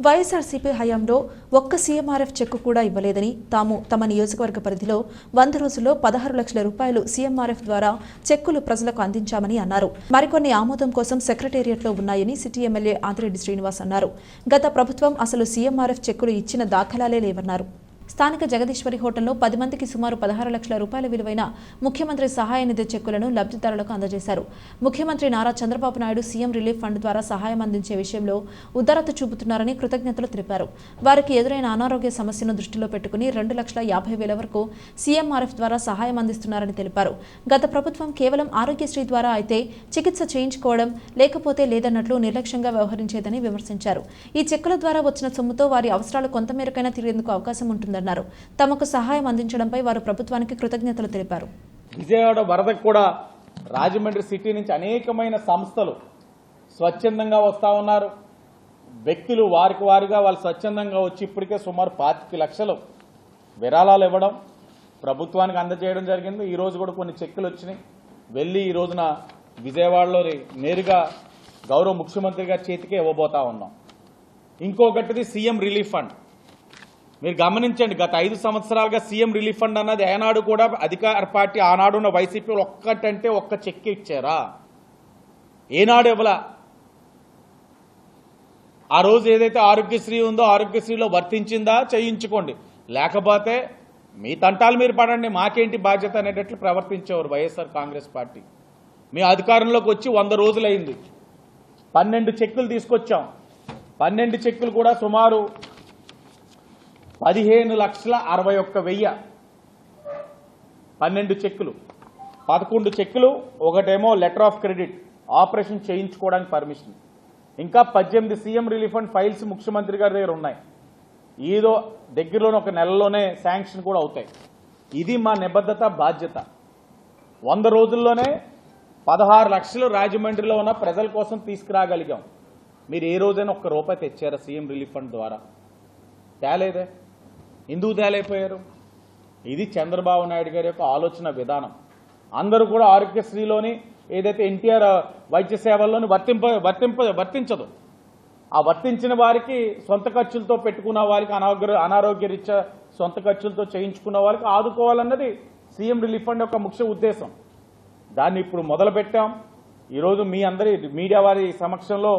వైఎస్ఆర్సీపీ హయాంలో ఒక్క సీఎంఆర్ఎఫ్ చెక్కు కూడా ఇవ్వలేదని తాము తమ నియోజకవర్గ పరిధిలో వంద రోజుల్లో పదహారు లక్షల రూపాయలు సీఎంఆర్ఎఫ్ ద్వారా చెక్కులు ప్రజలకు అందించామని అన్నారు. మరికొన్ని ఆమోదం కోసం సెక్రటేరియట్లో ఉన్నాయని సిటీ ఎమ్మెల్యే ఆదిరెడ్డి శ్రీనివాస్ అన్నారు. గత ప్రభుత్వం అసలు సీఎంఆర్ఎఫ్ చెక్కులు ఇచ్చిన దాఖలాలే లేవన్నారు. స్థానిక జగదీశ్వరి హోటల్లో పది మందికి సుమారు పదహారు లక్షల రూపాయల విలువైన ముఖ్యమంత్రి సహాయ నిధి చెక్కులను లబ్ధిదారులకు అందజేశారు. ముఖ్యమంత్రి Nara Chandrababu Naidu CM relief fund ద్వారా సహాయం అందించే విషయంలో ఉదారత చూపుతున్నారని కృతజ్ఞతలు తెలిపారు. వారికి ఎదురైన అనారోగ్య సమస్యను దృష్టిలో పెట్టుకుని రెండు లక్షల యాభై వేల వరకు సీఎంఆర్ఎఫ్ ద్వారా సహాయం అందిస్తున్నారని తెలిపారు. గత ప్రభుత్వం కేవలం ఆరోగ్యశ్రీ ద్వారా అయితే చికిత్స చేయించుకోవడం లేకపోతే లేదన్నట్లు నిర్లక్ష్యంగా వ్యవహరించేదని విమర్శించారు. ఈ చెక్కుల ద్వారా వచ్చిన సొమ్ముతో వారి అవసరాలు కొంతమేరకైనా తీరేందుకు అవకాశం ఉంటుంది చేస్తుందన్నారు. తమకు సహాయం అందించడంపై వారు ప్రభుత్వానికి కృతజ్ఞతలు తెలిపారు. విజయవాడ వరదకు కూడా రాజమండ్రి సిటీ నుంచి అనేకమైన సంస్థలు స్వచ్ఛందంగా వస్తూ ఉన్నారు. వ్యక్తులు వారికి వారిగా వాళ్ళు స్వచ్ఛందంగా వచ్చి ఇప్పటికే సుమారు పాతిక లక్షలు విరాళాలు ఇవ్వడం ప్రభుత్వానికి అందజేయడం జరిగింది. ఈ రోజు కూడా కొన్ని చెక్కులు వచ్చినాయి. వెళ్ళి ఈ రోజున విజయవాడలో నేరుగా గౌరవ ముఖ్యమంత్రి గారి చేతికే ఇవ్వబోతా ఉన్నాం. ఇంకొకటిది సీఎం రిలీఫ్ ఫండ్. మీరు గమనించండి గత ఐదు సంవత్సరాలుగా సీఎం రిలీఫ్ ఫండ్ అన్నది ఏనాడు కూడా అధికార పార్టీ ఆనాడు ఉన్న వైసీపీ ఒక్కటంటే ఒక్క చెక్ ఇచ్చారా? ఏనాడు ఇవ్వలా. ఆ రోజు ఏదైతే ఆరోగ్యశ్రీ ఉందో ఆరోగ్యశ్రీలో వర్తించిందా చేయించుకోండి. లేకపోతే మీ తంటాలు మీరు పడండి మాకేంటి బాధ్యత అనేటట్లు ప్రవర్తించేవారు వైఎస్ఆర్ కాంగ్రెస్ పార్టీ. మీ అధికారంలోకి వచ్చి వంద రోజులైంది. పన్నెండు చెక్కులు తీసుకొచ్చాం. పన్నెండు చెక్కులు కూడా సుమారు పదిహేను లక్షల అరవై ఒక్క వెయ్యి. పన్నెండు చెక్కులు. పదకొండు చెక్కులు ఒకటేమో లెటర్ ఆఫ్ క్రెడిట్. ఆపరేషన్ చేయించుకోవడానికి పర్మిషన్. ఇంకా పద్దెనిమిది సీఎం రిలీఫ్ ఫండ్ ఫైల్స్ ముఖ్యమంత్రి గారి దగ్గర ఉన్నాయి. ఏదో దగ్గరలోనే ఒక నెలలోనే శాంక్షన్ కూడా అవుతాయి. ఇది మా నిబద్ధత బాధ్యత. వంద రోజుల్లోనే పదహారు లక్షలు రాజమండ్రిలో ఉన్న ప్రజల కోసం తీసుకురాగలిగాం. మీరు ఏ రోజైనా ఒక్క రూపాయి తెచ్చారా సీఎం రిలీఫ్ ఫండ్ ద్వారా? తేలేదే. ఎందుకు తేలైపోయారు ఇది చంద్రబాబు నాయుడు గారి యొక్క ఆలోచన విధానం. అందరూ కూడా ఆరోగ్యశ్రీలోని ఏదైతే ఎన్టీఆర్ వైద్య సేవల్లోని వర్తింప వర్తింప వర్తించదు. ఆ వర్తించిన వారికి సొంత ఖర్చులతో పెట్టుకున్న వారికి అనారోగ్య అనారోగ్య రీత్యా సొంత ఖర్చులతో చేయించుకున్న వారికి ఆదుకోవాలన్నది సీఎం రిలీఫ్ ఫండ్ యొక్క ముఖ్య ఉద్దేశం. దాన్ని ఇప్పుడు మొదలుపెట్టాం. ఈరోజు మీ అందరి మీడియా వారి సమక్షంలో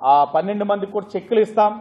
ఆ పన్నెండు మందికి కూడా చెక్కులు ఇస్తాం.